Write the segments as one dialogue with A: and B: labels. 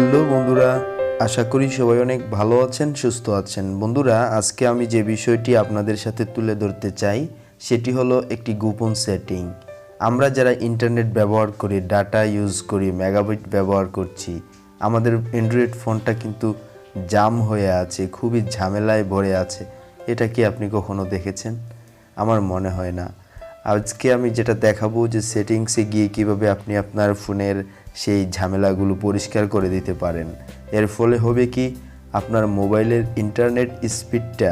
A: Hello বন্ধুরা, আশা করি সবাই অনেক ভালো আছেন, সুস্থ আছেন। বন্ধুরা, আজকে আমি যে বিষয়টি আপনাদের সাথে তুলে ধরতে চাই, সেটি হলো একটি গোপন সেটিং আমরা যারা ইন্টারনেট ব্যবহার করি ডাটা ইউজ করি মেগাবাইট ব্যবহার করছি, আমাদের অ্যান্ড্রয়েড ফোনটা কিন্তু জাম হয়ে আছে, খুবই ঝামেলায় ভরে আছে। এটা কি আপনি কখনো দেখেছেন? আমার মনে হয় না। আজকে আমি যেটা দেখাবো যে সেটিংসে গিয়ে কীভাবে আপনি আপনার ফোনের সেই ঝামেলাগুলো পরিষ্কার করে দিতে পারেন। এর ফলে হবে কি, আপনার মোবাইলের ইন্টারনেট স্পিডটা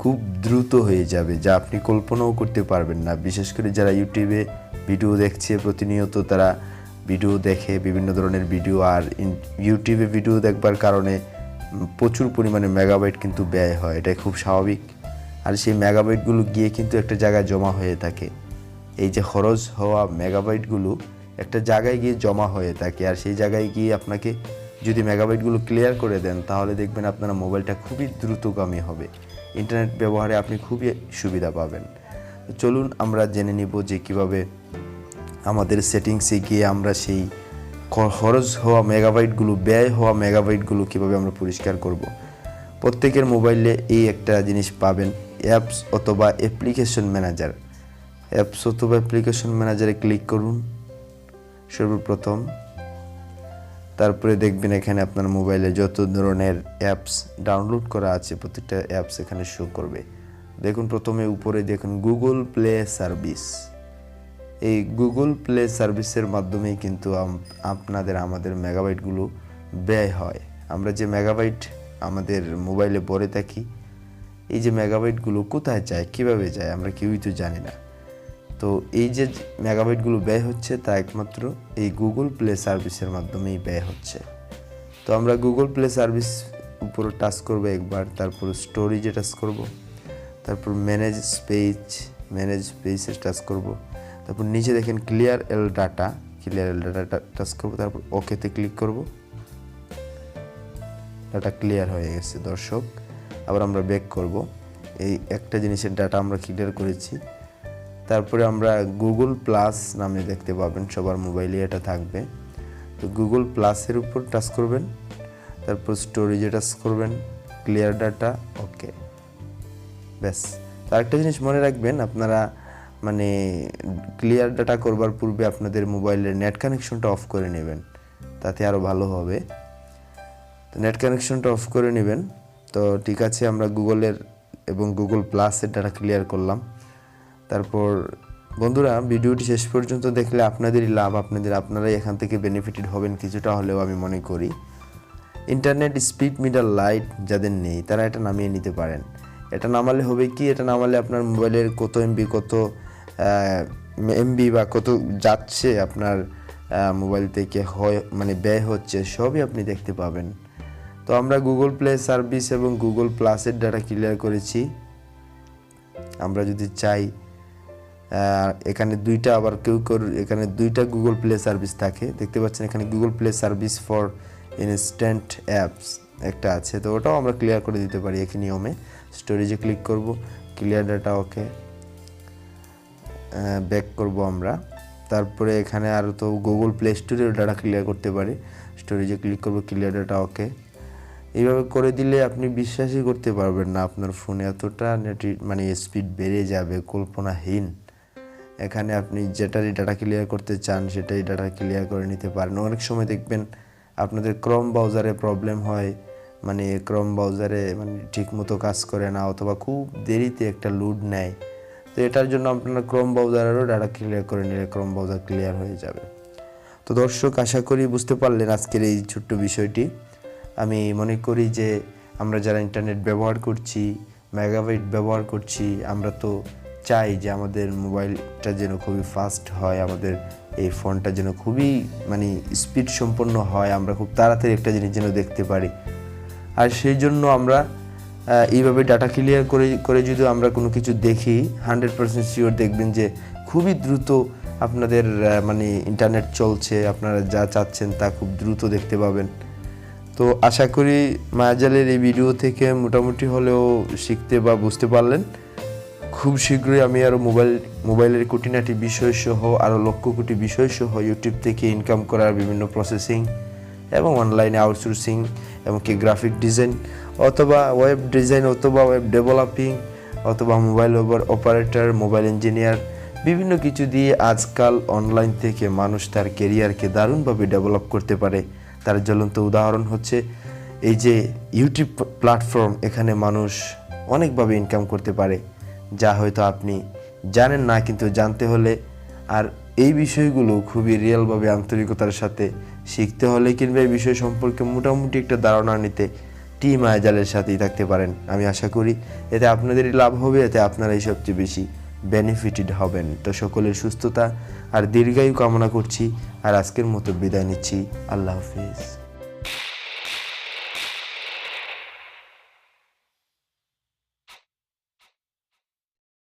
A: খুব দ্রুত হয়ে যাবে, যা আপনি কল্পনাও করতে পারবেন না। বিশেষ করে যারা ইউটিউবে ভিডিও দেখছে প্রতিনিয়ত, তারা ভিডিও দেখে বিভিন্ন ধরনের ভিডিও, আর ইউটিউবে ভিডিও দেখবার কারণে প্রচুর পরিমাণে মেগাবাইট কিন্তু ব্যয় হয়। এটা খুব স্বাভাবিক। আর সেই মেগাবাইটগুলো গিয়ে কিন্তু একটা জায়গায় জমা হয়ে থাকে। এই যে খরচ হওয়া মেগাবাইটগুলো একটা জায়গায় গিয়ে জমা হয়ে থাকে। আর সেই জায়গায় গিয়ে আপনাকে যদি মেগাবাইটগুলো ক্লিয়ার করে দেন, তাহলে দেখবেন আপনার মোবাইলটা খুবই দ্রুতগামী হবে। ইন্টারনেট ব্যবহারে আপনি খুবই সুবিধা পাবেন। চলুন আমরা জেনে নিব যে কীভাবে আমাদের সেটিংসে গিয়ে আমরা সেই খরচ হওয়া মেগাবাইটগুলো ব্যয় হওয়া মেগাবাইটগুলো কীভাবে আমরা পরিষ্কার করব। প্রত্যেকের মোবাইলে এই একটা জিনিস পাবেন অ্যাপস অথবা অ্যাপ্লিকেশন ম্যানেজার অ্যাপস অথবা অ্যাপ্লিকেশন ম্যানেজারে ক্লিক করুন। সর্বপ্রথম। তারপরে দেখবেন এখানে আপনার মোবাইলে যত ধরনের অ্যাপস ডাউনলোড করা আছে প্রত্যেকটা অ্যাপস এখানে শো করবে। দেখুন প্রথমে উপরে দেখুন গুগল প্লে সার্ভিস এই গুগল প্লে সার্ভিসের মাধ্যমেই কিন্তু আপনাদের, আমাদের মেগাবাইটগুলো ব্যয় হয়। আমরা যে মেগাবাইট আমাদের মোবাইলে পড়ে থাকি, এই যে মেগাবাইটগুলো কোথায় যায়, কীভাবে যায়, আমরা কেউই তো জানি না। তো এই যে মেগাবাইটগুলো ব্যয় হচ্ছে তা একমাত্র এই গুগল প্লে সার্ভিসের মাধ্যমেই ব্যয় হচ্ছে। তো আমরা গুগল প্লে সার্ভিস উপরে টাচ করব একবার, তারপর স্টোরেজে টাচ করব, তারপর ম্যানেজ পেজ, ম্যানেজ পেজে টাচ করব, তারপর নিচে দেখেন clear all data, clear all data touch করব, তারপর ওকেতে ক্লিক করব। ডাটা ক্লিয়ার হয়ে গেছে, দর্শক। আবার আমরা ব্যাক করব। এই একটা জিনিসের ডাটা আমরা ক্লিয়ার করেছি। তারপরে আমরা গুগল প্লাস নামে দেখতে পাবেন, সবার মোবাইলে এটা থাকবে। তো গুগল প্লাসের উপর টাচ করবেন, তারপর স্টোরেজে টাচ করবেন ক্লিয়ার ডাটা ওকে ব্যাস তো আরেকটা জিনিস মনে রাখবেন, আপনারা মানে ক্লিয়ার ডাটা করবার পূর্বে আপনাদের মোবাইলের নেট কানেকশনটা অফ করে নেবেন, তাতে আরও ভালো হবে। তো নেট কানেকশনটা অফ করে নেবেন, তো ঠিক আছে, আমরা গুগলের এবং গুগল প্লাসের ডাটা ক্লিয়ার করলাম। তারপর, বন্ধুরা, ভিডিওটি শেষ পর্যন্ত দেখলে আপনাদেরই লাভ, আপনাদের, আপনারাই এখান থেকে বেনিফিটেড হবেন, কিছুটা হলেও আমি মনে করি। ইন্টারনেট স্পিড মিটার লাইট যাদের নেই, তারা এটা নামিয়ে নিতে পারেন। এটা নামালে হবে কি? এটা নামালে আপনার মোবাইলের কত এমবি কত এমবি বা কত যাচ্ছে আপনার মোবাইল থেকে হয় মানে ব্যয় হচ্ছে, সবই আপনি দেখতে পাবেন। তো আমরা গুগল প্লে সার্ভিস এবং গুগল প্লাসের ডাটা ক্লিয়ার করেছি। আমরা যদি চাই এখানে দুইটা আবার কেউ কর- এখানে দুইটা গুগল প্লে সার্ভিস থাকে। দেখতে পাচ্ছেন এখানে Google play service for instant apps একটা আছে। তো ওটাও আমরা ক্লিয়ার করে দিতে পারি একই নিয়মে। স্টোরেজে ক্লিক করব ক্লিয়ার ডাটা ওকে ব্যাক করব আমরা। তারপরে এখানে আর তো গুগল প্লে স্টোরের ডাটা ক্লিয়ার করতে পারি। স্টোরেজে ক্লিক করব ক্লিয়ার ডাটা ওকে এইভাবে করে দিলে আপনি বিশ্বাসই করতে পারবেন না আপনার ফোনে এতটা নেট মানে স্পিড বেড়ে যাবে, কল্পনাহীন। এখানে আপনি যেটারই ডাটা ক্লিয়ার করতে চান, সেটাই ডাটা ক্লিয়ার করে নিতে পারেন। অনেক সময় দেখবেন আপনাদের ক্রম ব্রাউজারে প্রবলেম হয় মানে ক্রম ব্রাউজারে মানে ঠিকমতো কাজ করে না অথবা খুব দেরিতে একটা লুড নেয়। তো এটার জন্য আপনার ক্রম ব্রাউজারেরও ডাটা ক্লিয়ার করে নিলে ক্রম ব্রাউজার ক্লিয়ার হয়ে যাবে। তো দর্শক, আশা করি বুঝতে পারলেন আজকের এই ছোট্ট বিষয়টি। আমি মনে করি যে আমরা যারা ইন্টারনেট ব্যবহার করছি মেগাবাইট ব্যবহার করছি, আমরা তো চাই যে আমাদের মোবাইলটা যেন খুবই ফাস্ট হয়, আমাদের এই ফোনটা যেন খুবই মানে স্পিড সম্পন্ন হয়, আমরা খুব তাড়াতাড়ি একটা জিনিস যেন দেখতে পারি। আর সেই জন্য আমরা এইভাবে ডাটা ক্লিয়ার করে করে যদি আমরা কোনো কিছু দেখি হান্ড্রেড পার্সেন্ট শিওর দেখবেন যে খুবই দ্রুত আপনাদের মানে ইন্টারনেট চলছে, আপনারা যা চাচ্ছেন তা খুব দ্রুত দেখতে পাবেন। তো আশা করি মায়াজালের এই ভিডিও থেকে মোটামুটি হলেও শিখতে বা বুঝতে পারলেন। খুব শীঘ্রই আমি আরও মোবাইল, মোবাইলের খুঁটিনাটি বিষয় সহ আরও লক্ষ কোটি বিষয় সহ ইউটিউব থেকে ইনকাম করার বিভিন্ন প্রসেসিং এবং অনলাইনে আউটসোর্সিং এমনকি গ্রাফিক ডিজাইন অথবা ওয়েব ডিজাইন অথবা ওয়েব ডেভেলপিং অথবা mobile over operator mobile engineer বিভিন্ন কিছু দিয়ে আজকাল অনলাইন থেকে মানুষ তার কেরিয়ারকে দারুণভাবে ডেভেলপ করতে পারে। তার জ্বলন্ত উদাহরণ হচ্ছে এই যে ইউটিউব প্ল্যাটফর্ম এখানে মানুষ অনেকভাবে ইনকাম করতে পারে। যা হয়তো আপনি জানেন না, কিন্তু জানতে হলে। আর এই বিষয়গুলো খুবই রিয়েলভাবে আন্তরিকতার সাথে শিখতে হলে কিংবা এই বিষয় সম্পর্কে মোটামুটি একটা ধারণা নিতে টিম আয়জালের সাথেই থাকতে পারেন। আমি আশা করি এতে আপনাদেরই লাভ হবে, এতে আপনারাই সবচেয়ে বেশি বেনিফিটেড হবেন। তো সকলের সুস্থতা আর দীর্ঘায়ু কামনা করছি, আর আজকের মতো বিদায় নিচ্ছি। আল্লাহ হাফিজ।